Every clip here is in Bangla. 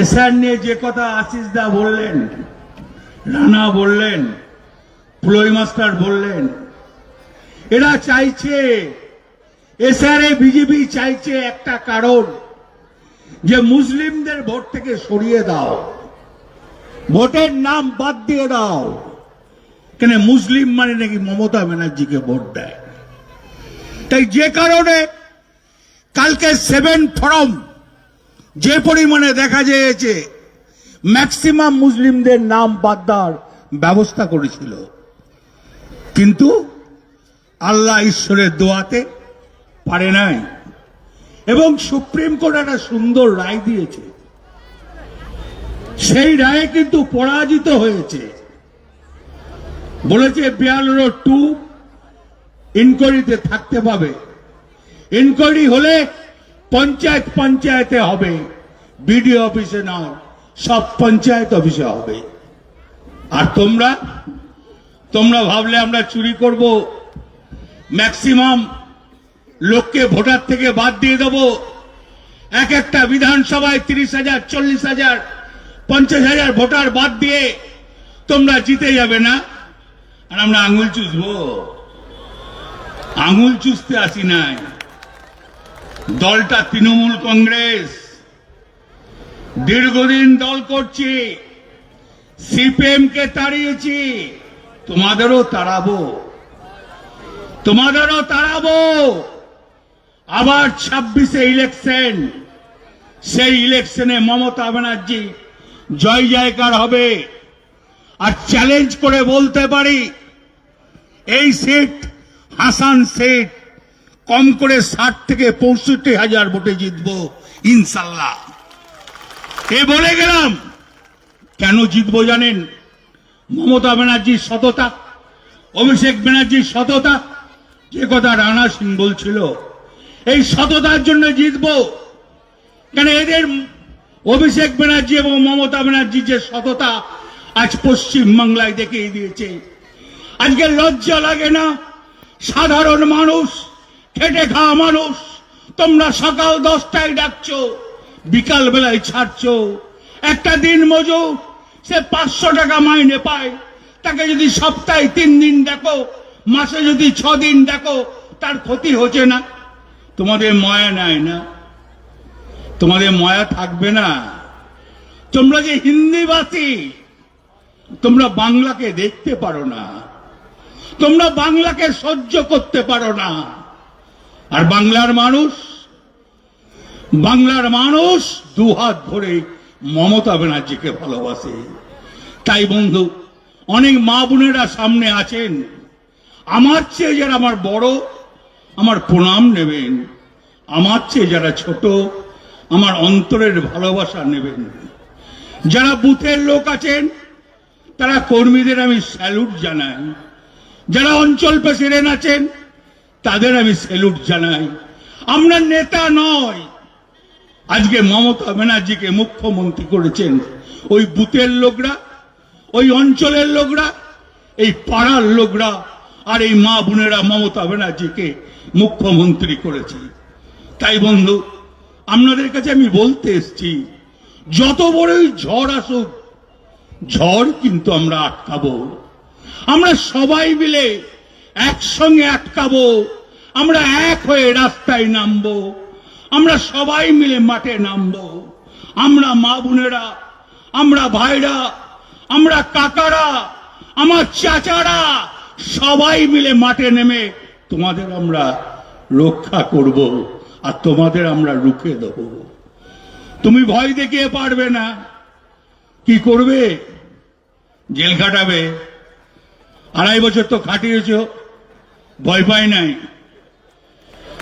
এসআর নিয়ে যে কথা আশিস দা বললেন, রানা বললেন প্লয় মাস্টার বললেন, এরা চাইছে এসআরে বিজেপি চাইছে একটা কারণ, যে মুসলিমদের ভোট থেকে সরিয়ে দাও, ভোটের নাম বাদ দিয়ে দাও। কেন মুসলিম মানে নাকি মমতা ব্যানার্জিকে ভোট দেয়? তাই যে কারণে কালকে সেভেন ফরম যে পরিমাণে দেখা গিয়েছে ম্যাক্সিমাম মুসলিমদের নাম বাদ দেওয়ার ব্যবস্থা করেছিল। কিন্তু আল্লাহ ঈশ্বরের দোয়াতে পারে নাই। এবং সুপ্রিম কোর্ট একটা সুন্দর রায় দিয়েছে। সেই রায়ে কিন্তু পরাজিত হয়েছে। বলেছে, বিয়াল্লিশ টু ইনকোয়ারিতে থাকতে পাবে। ইনকোয়ারি হলে পঞ্চায়েত পঞ্চায়েতে হবে। বিডিও অফিসে নয় সব পঞ্চায়েত অফিসে হবে। আর তোমরা? তোমরা ভাবলে আমরা চুরি করব। ম্যাক্সিমাম লোককে ভোটার থেকে বাদ দিয়ে দেব। এক একটা বিধানসভায় তিরিশ হাজার, চল্লিশ হাজার, পঞ্চাশ হাজার ভোটার বাদ দিয়ে তোমরা জিতে যাবে না। আর আমরা আঙুল চুষবো। আঙুল চুষতে আসি নাই। দলটা তৃণমূল কংগ্রেস। দীর্ঘদিন দল করছি সিপিএম কে তাড়িয়েছি, তোমাদেরও তাড়াবো। তোমাদেরও তাড়াবো। আবার ছাব্বিশে ইলেকশন, সেই ইলেকশনে মমতা ব্যানার্জি জয় জয়কার হবে। আর চ্যালেঞ্জ করে বলতে পারি, এই সিট হাসান সিট। কম করে ষাট থেকে পঁয়ষট্টি হাজার ভোটে জিতবো, ইনশাল্লাহ। এ বলে গেলাম, কেন জিতবো জানেন? মমতা ব্যানার্জির সততা, অভিষেক ব্যানার্জির সততা, যে কথা রানা সিং বলছিল, এই সততার জন্য জিতবো। কেন এদের অভিষেক ব্যানার্জি এবং মমতা ব্যানার্জির যে সততা আজ পশ্চিম বাংলায় দেখিয়ে দিয়েছে। আজকে লজ্জা লাগে না, সাধারণ মানুষ খেটে খাওয়া মানুষ। তোমরা সকাল দশটায় ডাকছো, বিকাল বেলায় ছাড়ছো। একটা দিন মজুর সে পাঁচশো টাকা মাইনে পায়। তাকে যদি সপ্তাহে তিন দিন দেখো, মাসে যদি ছ দিন দেখো, তার ক্ষতি হচ্ছে না। তোমাদের ময়া নাই না? তোমাদের ময়া থাকবে না? তোমরা যে হিন্দিভাষী তোমরা বাংলাকে দেখতে পারো না। তোমরা বাংলাকে সহ্য করতে পারো না। আর বাংলার মানুষ বাংলার মানুষ দুহাত ভরে মমতা ব্যানার্জিকে ভালোবাসে। তাই বন্ধু, অনেক মা বোনেরা সামনে আছেন। আমার চেয়ে যারা আমার বড়, আমার প্রণাম নেবেন। আমার চেয়ে যারা ছোট, আমার অন্তরের ভালোবাসা নেবেন। যারা বুথের লোক আছেন, তারা কর্মীদের আমি স্যালুট জানাই। যারা অঞ্চল প্রেসিডেন্ট আছেন তাদের আমি স্যালুট জানাই। আমরা নেতা নয়। আজকে মমতা ব্যানার্জিকে মুখ্যমন্ত্রী করেছেন। ওই বুথের লোকরা, ওই অঞ্চলের লোকরা, এই পাড়ার লোকরা আর এই মা বোনেরা মমতা ব্যানার্জিকে মুখ্যমন্ত্রী করেছে তাই বন্ধু, আপনাদের কাছে আমি বলতে এসছি, যত বড়ই ঝড় আসুক, ঝড় কিন্তু আমরা আটকাবো। আমরা সবাই মিলে একসঙ্গে আটকাবো। আমরা এক হয়ে রাস্তায় নামবো। আমরা সবাই মিলে মাঠে নামবো। আমরা মা বোনেরা, আমরা ভাইরা, আমরা কাকারা, আমার চাচারা, সবাই মিলে মাঠে নেমে তোমাদের আমরা রক্ষা করব আর তোমাদের আমরা রুখে দেব। তুমি ভয় দেখিয়ে পারবে না। কি করবে? জেল খাটাবে। আড়াই বছর তো খাটিয়েছ। ভয় পাই নাই।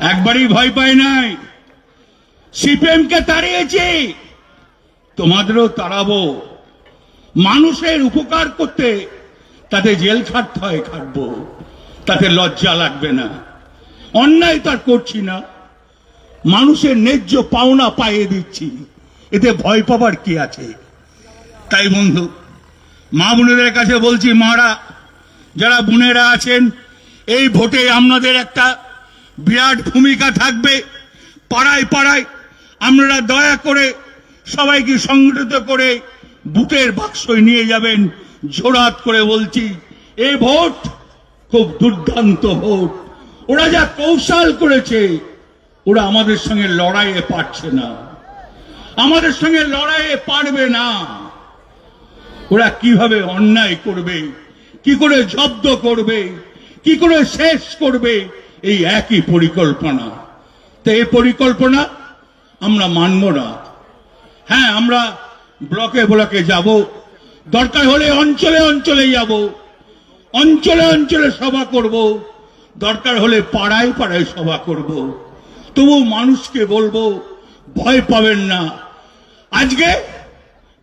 একবারই ভয় পাই নাই। সিপিএম কে তাড়িয়েছি। তোমাদেরও তাড়াবো। মানুষের উপকার করতে তাতে জেল খাটতে হয়, খাটবো। তাতে লজ্জা লাগবে না। অন্যায় তার করছি না। মানুষের ন্যায্য পাওনা পাইয়ে দিচ্ছি। এতে ভয় পাবার কি আছে? তাই বন্ধু, মা বোনেদের কাছে বলছি, মারা, যারা বোনেরা আছেন এই ভোটে আপনাদের একটা বিরাট ভূমিকা থাকবে। পাড়ায় পাড়ায় আপনারা দয়া করে সবাইকে সংগঠিত করে বুথের বাক্সয় নিয়ে যাবেন। জোরাত করে বলছি, এ ভোট খুব দুর্দান্ত ভোট। ওরা যা কৌশল করেছে, ওরা আমাদের সঙ্গে লড়াইয়ে পারছে না। আমাদের সঙ্গে লড়াইয়ে পারবে না। ওরা কীভাবে অন্যায় করবে, কি করে জব্দ করবে কি করে শেষ করবে এই একই পরিকল্পনা? তো এই পরিকল্পনা আমরা মানব না। হ্যাঁ আমরা ব্লকে ব্লকে যাব। দরকার হলে অঞ্চলে অঞ্চলে যাব। অঞ্চলে অঞ্চলে সভা করব। দরকার হলে পাড়ায় পাড়ায় সভা করব। তবু মানুষকে বলব, ভয় পাবেন না। আজকে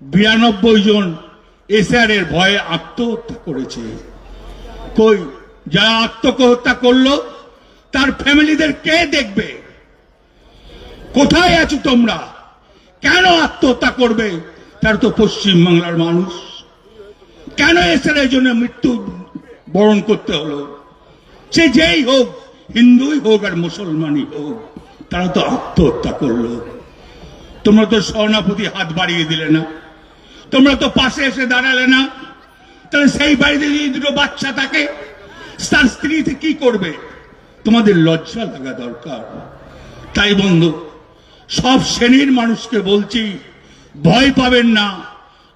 বিরানব্বই জন এসআর এর ভয়ে আত্মহত্যা করেছে। কই? যারা আত্মহত্যা করল, তার ফ্যামিলিদের কে দেখবে? কোথায় আছো তোমরা? কেন আত্মহত্যা করবে? তার তো পশ্চিম বাংলার মানুষ। কেন এসআর এর জন্য মৃত্যু বরণ করতে হলো? সে যেই হোক, হিন্দুই হোক আর মুসলমানই হোক, তারা তো আত্মহত্যা করল। তোমরা তো সহনাপতি হাত বাড়িয়ে দিলে না। তোমরা তো পাশে এসে দাঁড়ালে না। তাহলে সেই বাড়িতে যদি দুটো বাচ্চা থাকে তার স্ত্রীতে কি করবে? তোমাদের লজ্জা লাগা দরকার। তাই বন্ধু সব শ্রেণির মানুষকে বলছি ভয় পাবেন না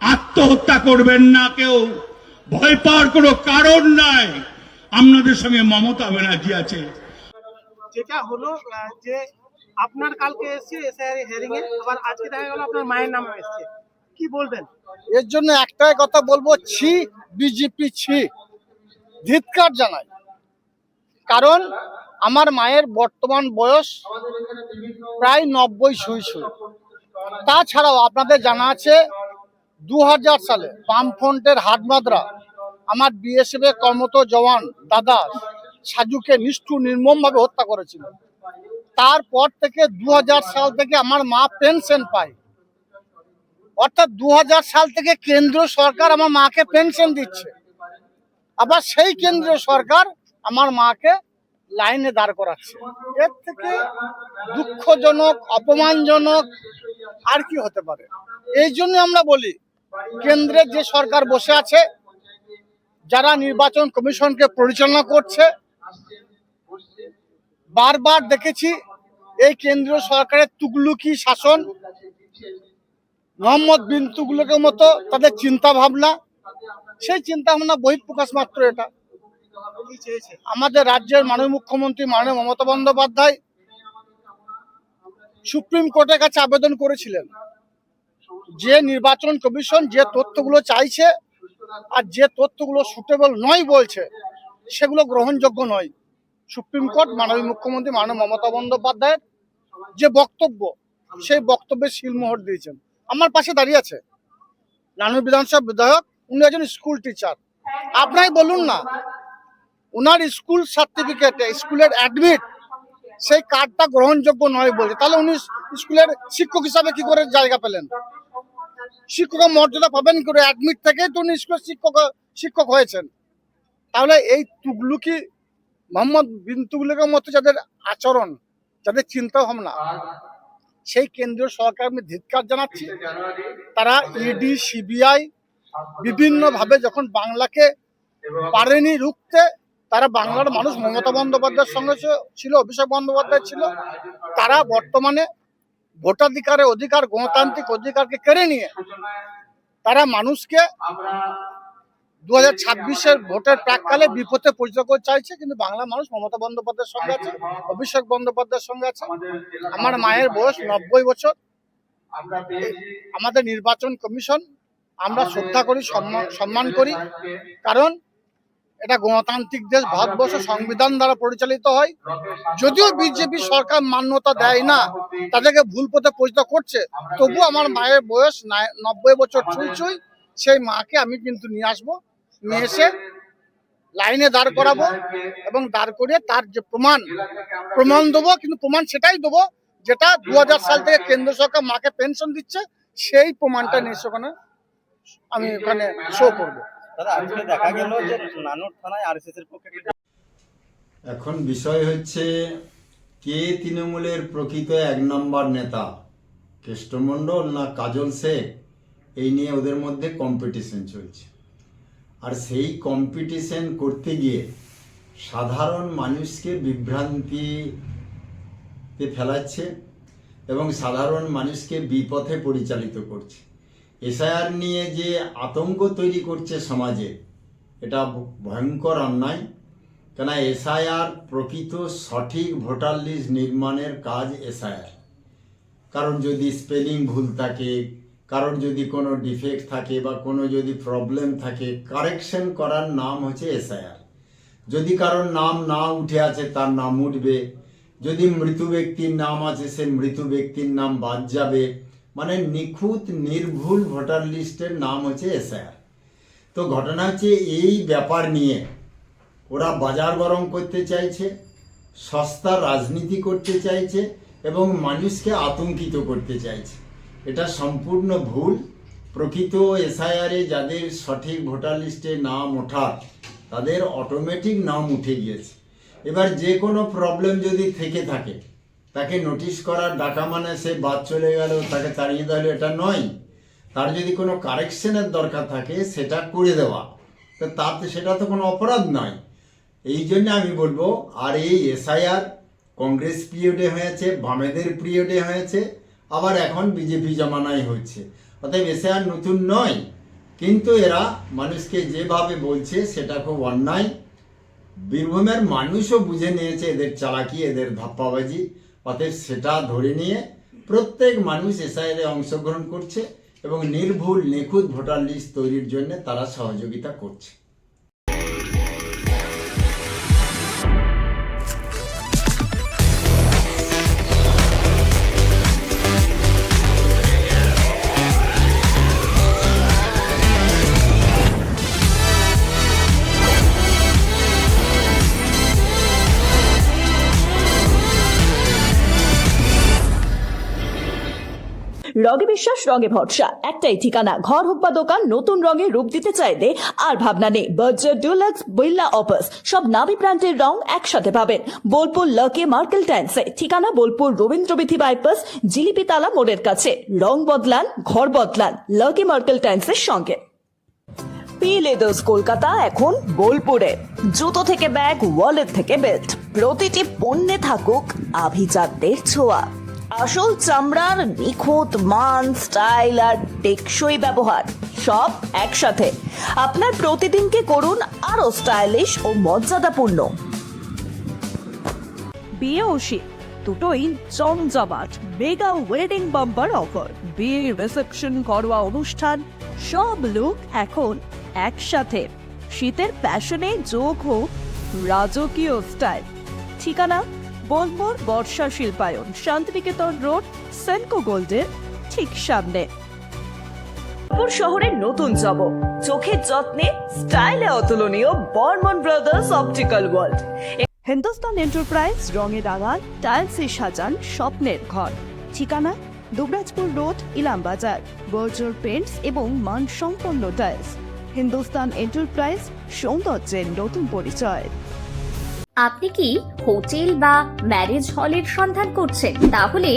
আত্মহত্যা করবেন না কেউ। ভয় পাওয়ার কোনো কারণ নাই। আপনাদের সঙ্গে মমতা ব্যানার্জি আছে। যেটা হলো যে আপনার কালকে এসছে এসআইআর হিয়ারিং এ আবার আজকে দেখা গেল আপনার মায়ের নামে এসছে। কি বলবেন? এর জন্য একটাই কথা বলব ছি বিজেপি ছি। ধিৎকার জানাই। কারণ আমার মায়ের বর্তমান বয়স প্রায় নব্বই সুই সুই তাছাড়াও আপনাদের জানা আছে দু হাজার সালে বামফ্রন্টের হাটমাদ্রা আমার বিএসএফ এর কর্মরত জওয়ান দাদা সাজুকে নিষ্ঠুর নির্মমভাবে হত্যা করেছিল। তারপর থেকে দু হাজার সাল থেকে আমার মা পেনশন পায়। অর্থাৎ দু হাজার সাল থেকে কেন্দ্রীয় সরকার আমার মাকে পেনশন দিচ্ছে। আবার সেই কেন্দ্রীয় সরকার আমার মাকে লাইনে দাঁড় করাচ্ছে। এর থেকে দুঃখজনক, অপমানজনক আর কি হতে পারে? এই জন্য আমরা বলি কেন্দ্রের যে সরকার বসে আছে, যারা নির্বাচন কমিশনকে পরিচালনা করছে, বারবার দেখেছি এই কেন্দ্রীয় সরকারের তুগলুকি শাসন, মোহাম্মদ বিন তুগলুকের মতো তাদের চিন্তা ভাবনা সেই চিন্তা ভাবনা বহিঃপ্রকাশ মাত্র এটা। আমাদের রাজ্যের মাননীয় মুখ্যমন্ত্রী মাননীয় মমতা বন্দ্যোপাধ্যায় সুপ্রিম কোর্টের কাছে আবেদন করেছিলেন যে নির্বাচন কমিশন যে তথ্যগুলো চাইছে আর যে তথ্যগুলো সুটেবল নয় বলছে, সেগুলো গ্রহণযোগ্য নয়। সুপ্রিম কোর্ট, মাননীয় মুখ্যমন্ত্রী, মাননীয় মমতা বন্দ্যোপাধ্যায়ের যে বক্তব্য, সেই বক্তব্যে শিলমোহর দিয়েছেন। আমার পাশে দাঁড়িয়ে আছে নানু বিধানসভা বিধায়ক উনি একজন স্কুল টিচার আপনাই বলুন না ওনার স্কুল সার্টিফিকেটে স্কুলের অ্যাডমিট সেই কার্ডটা গ্রহণযোগ্য নয় বলছে তাহলে উনি স্কুলের শিক্ষক হিসাবে কি করে জায়গা পেলেন? শিক্ষকের মর্যাদা পাবেন করে? অ্যাডমিট থেকেই তো উনি স্কুলের শিক্ষক শিক্ষক হয়েছেন। তাহলে এই তুগলুকি, মোহাম্মদ বিন তুগলুকের মতো যাদের আচরণ, যাদের চিন্তা ভাবনা সেই কেন্দ্রীয় সরকার আমি ধিৎকার জানাচ্ছি। তারা ইডি সিবিআই বিভিন্নভাবে যখন বাংলাকে পারেনি রুখতে, তারা বাংলার মানুষ মমতা বন্দ্যোপাধ্যায়ের সঙ্গে ছিল- অভিষেক বন্দ্যোপাধ্যায় ছিল। তারা বর্তমানে ভোটাধিকারের অধিকার, গণতান্ত্রিক অধিকারকে কেড়ে নিয়ে তারা মানুষকে দু হাজার ছাব্বিশের ভোটের প্রাককালে বিপদে পরিচয় করতে চাইছে, কিন্তু বাংলা মানুষ মমতা বন্দ্যোপাধ্যায়ের সঙ্গে আছে, অভিষেক বন্দ্যোপাধ্যায়ের সঙ্গে আছে। আমার মায়ের বয়স নব্বই বছর। আমাদের নির্বাচন কমিশন আমরা শ্রদ্ধা করি সম্মান সম্মান করি। কারণ এটা গণতান্ত্রিক দেশ ভারতবর্ষ সংবিধান দ্বারা পরিচালিত হয়। যদিও বিজেপি সরকার মান্যতা দেয় না তাদেরকে ভুল পথে পরিচিত করছে। তবু আমার মায়ের বয়স নব্বই বছর ছুঁই ছুঁই সেই মাকে আমি কিন্তু নিয়ে আসব নিয়ে এসে লাইনে দাঁড় করাবো এবং দাঁড় করিয়ে তার যে প্রমাণ প্রমাণ দেবো কিন্তু প্রমাণ সেটাই দেবো যেটা দু হাজার সাল থেকে কেন্দ্র সরকার মাকে পেনশন দিচ্ছে সেই প্রমাণটা নিয়ে এসে ওখানে। আমি ওখানে শো করব। দেখা গেল যে নানুর থানায় আরএসএস এর পক্ষে এখন বিষয় হচ্ছে কে তৃণমূলের প্রকৃত এক নম্বর নেতা? কেষ্টমণ্ডল না কাজল শেখ? এই নিয়ে ওদের মধ্যে কম্পিটিশন চলছে। আর সেই কম্পিটিশন করতে গিয়ে সাধারণ মানুষকে বিভ্রান্তিতে ফেলাচ্ছে এবং সাধারণ মানুষকে বিপথে পরিচালিত করছে। এসআইআর নিয়ে যে আতঙ্ক তৈরি করছে সমাজে, এটা ভয়ঙ্কর অন্যায়। কেন এসআইআর প্রকৃত সঠিক ভোটার লিস্ট নির্মাণের কাজ এসআইআর। কারণ যদি স্পেলিং ভুল থাকে, কারোর যদি কোনো ডিফেক্ট থাকে বা কোনো যদি প্রবলেম থাকে, কারেকশন করার নাম হচ্ছে এসআইআর। যদি কারোর নাম না উঠে আছে, তার নাম উঠবে। যদি মৃত ব্যক্তির নাম আছে, সে মৃত ব্যক্তির নাম বাদ যাবে। মানে নিখুঁত, নির্ভুল ভোটার লিস্টের নাম হচ্ছে এসআইআর তো ঘটনা হচ্ছে এই ব্যাপার নিয়ে ওরা বাজার গরম করতে চাইছে, সস্তা রাজনীতি করতে চাইছে এবং মানুষকে আতঙ্কিত করতে চাইছে। এটা সম্পূর্ণ ভুল। প্রকৃত এসআইআরে যাদের সঠিক ভোটার লিস্টে নাম ওঠার, তাদের অটোমেটিক নাম উঠে গিয়েছে। এবার যে কোনো প্রবলেম যদি থেকে থাকে তাকে নোটিশ করার ডাকা মানে সে বাদ চলে গেল, তাকে তাড়িয়ে দেওয়া এটা নয়। তার যদি কোনো কারেকশনের দরকার থাকে, সেটা করে দেওয়া। তো তাতে সেটা তো কোনো অপরাধ নয়। এই জন্য আমি বলব, আর এই এসআইআর কংগ্রেস পিরিয়ডে হয়েছে, বামেদের পিরিয়ডে হয়েছে, আবার এখন বিজেপি জমানায় হচ্ছে অতএব এসআইআর নতুন নয়, কিন্তু এরা মানুষকে যেভাবে বলছে, সেটা খুব অন্যায়। বীরভূমের মানুষও বুঝে নিয়েছে, এদের চালাকি, এদের ধাপ্পাবাজি। অতএব সেটা ধরে নিয়ে প্রত্যেক মানুষ এসআইআরে অংশগ্রহণ করছে এবং নির্ভুল, নিখুঁত ভোটার লিস্ট তৈরির জন্য তারা সহযোগিতা করছে। রঙে বিশ্বাস রঙে ভরসা। একটাই ঠিকানা, ঘর হোক বা দোকান, নতুন রঙে রূপ দিতে চাইলে আর ভাবনা নেই। বার্জার ডুলাক্স বিল্লা অপাস সব নামি ব্র্যান্ডের রং একসাথে পাবেন। বোলপুর লাকে মার্কেল ট্যান্সে ঠিকানা বোলপুর রবীন্দ্রবিথি বাইপাস জিলিপি তালা মোড়ের কাছে। রং বদলান, ঘর বদলান। লাকি মার্কেল ট্যান্সের সঙ্গে। পি লেদার্স কলকাতা এখন বোলপুরে। জুতো থেকে ব্যাগ ওয়ালেট থেকে বেল্ট প্রতিটি পণ্যে থাকুক আভিজাতদের ছোঁয়া। আসল চামড়ার নিখুঁত মান স্টাইল আর টেকসই ব্যবহার, সব একসাথে। আপনার প্রতিদিনকে করুন আরও স্টাইলিশ ও মর্যাদাপূর্ণ। বিয়ে ও শীত দুটোই জমজমাট মেগা ওয়েডিং বাম্পার অফার বিয়ে রিসেপশন করোয়া অনুষ্ঠান, সব লুক এখন একসাথে। শীতের প্যাশনে যোগ হোক, রাজকীয় স্টাইল ঠিকানা? বোলপুর বর্ষা শিল্পায়ন শান্তিনিকেতন রোড সেনকো গোল্ডের ঠিক সামনে। বোলপুর শহরের নতুন জব চোখের যত্নে স্টাইলে অতুলনীয় Barman Brothers Optical World. Hindustan Enterprise রঙে রাঙান টাইলসে সাজান স্বপ্নের ঘর। ঠিকানা Dubrajpur road Ilambazar Berger paints এবং মানসম্পন্ন টাইলস। হিন্দুস্তান এন্টারপ্রাইজ সৌন্দর্যের নতুন পরিচয়। আপনি কি হোটেল বা ম্যারেজ হলের সন্ধান করছেন? তাহলে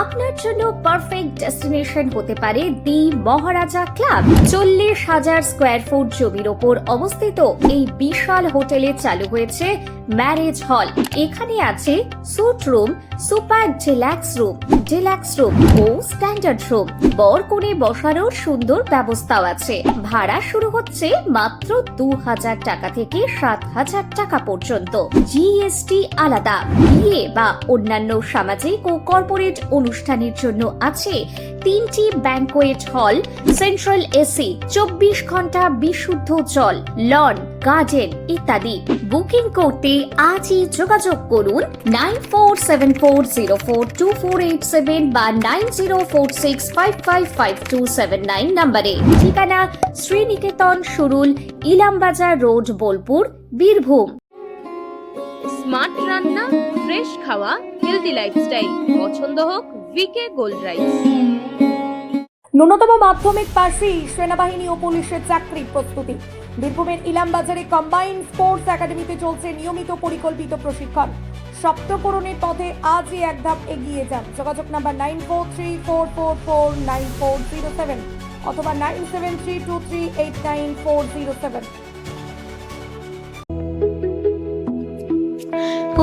আপনার জন্য পারফেক্ট ডেস্টিনেশন হতে পারে দি মহারাজা ক্লাব। চল্লিশ হাজার স্কোয়ার ফুট জমির ওপর অবস্থিত এই বিশাল হোটেলে চালু হয়েছে ম্যারেজ হল। এখানে আছে suite room, super deluxe room deluxe room ও স্ট্যান্ডার্ড রুম। বর করে বসারও সুন্দর ব্যবস্থাও আছে। ভাড়া শুরু হচ্ছে মাত্র দু হাজার টাকা থেকে সাত হাজার টাকা পর্যন্ত। জিএসটি আলাদা। বিয়ে বা অন্যান্য সামাজিক ও কর্পোরেট অনুষ্ঠানের জন্য আছে তিনটি ব্যাংকোয়েট হল, সেন্ট্রাল এসি, চব্বিশ ঘণ্টা বিশুদ্ধ জল, লন গার্ডেন ইত্যাদি। বুকিং করতে আজই যোগাযোগ করুন nine four seven four zero four two four eight seven বা nine zero four six five five five two seven nine নম্বরে। ঠিকানা শ্রীনিকেতন সুরুল, ইলামবাজার রোড, বোলপুর, বীরভূম। স্মার্ট রান্না, ফ্রেশ খাওয়া, হেলদি লাইফস্টাইল। পছন্দ হোক ভিকে গোল্ড রাইস ন্যূনতম মাধ্যমিক পাশেই সেনাবাহিনী ও পুলিশের চাকরি প্রস্তুতি। বীরভূমের ইলামবাজারে কম্বাইন্ড স্পোর্টস একাডেমিতে চলছে নিয়মিত পরিকল্পিত প্রশিক্ষণ। সপ্তকরণের পথে আজই এক ধাপ এগিয়ে যান। যোগাযোগ number nine four three four four four nine four zero seven অথবা nine seven three two three eight nine four zero seven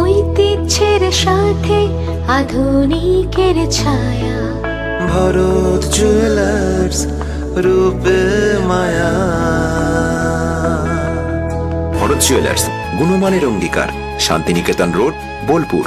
ঐতিহ্যের সাথে আধুনিকের ছায়া। ভরত জুয়েলার্স রূপে মায়া। ভরত জুয়েলার্স গুণমানের অঙ্গীকার শান্তিনিকেতন রোড বোলপুর।